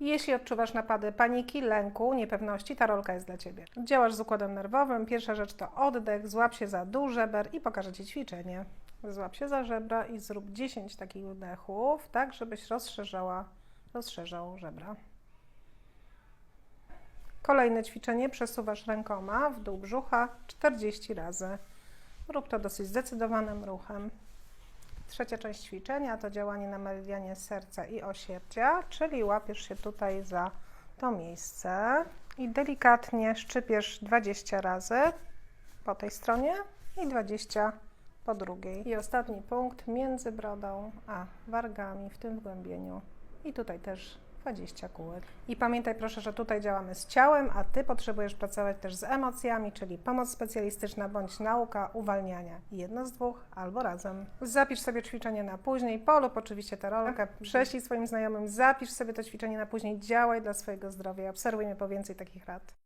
Jeśli odczuwasz napady paniki, lęku, niepewności, ta rolka jest dla Ciebie. Działasz z układem nerwowym. Pierwsza rzecz to oddech, złap się za dół żeber i pokażę Ci ćwiczenie. Złap się za żebra i zrób 10 takich wdechów, tak żebyś rozszerzała, rozszerzał żebra. Kolejne ćwiczenie przesuwasz rękoma w dół brzucha 40 razy. Rób to dosyć zdecydowanym ruchem. Trzecia część ćwiczenia to działanie na meridianie serca i osierdzia, czyli łapiesz się tutaj za to miejsce i delikatnie szczypiesz 20 razy po tej stronie i 20 po drugiej. I ostatni punkt między brodą a wargami w tym wgłębieniu. I tutaj też 20 kółek. I pamiętaj proszę, że tutaj działamy z ciałem, a Ty potrzebujesz pracować też z emocjami, czyli pomoc specjalistyczna bądź nauka uwalniania. Jedno z dwóch albo razem. Zapisz sobie ćwiczenie na później, polub oczywiście tę rolkę, prześlij swoim znajomym, zapisz sobie to ćwiczenie na później, działaj dla swojego zdrowia. Obserwuj mnie po więcej takich rad.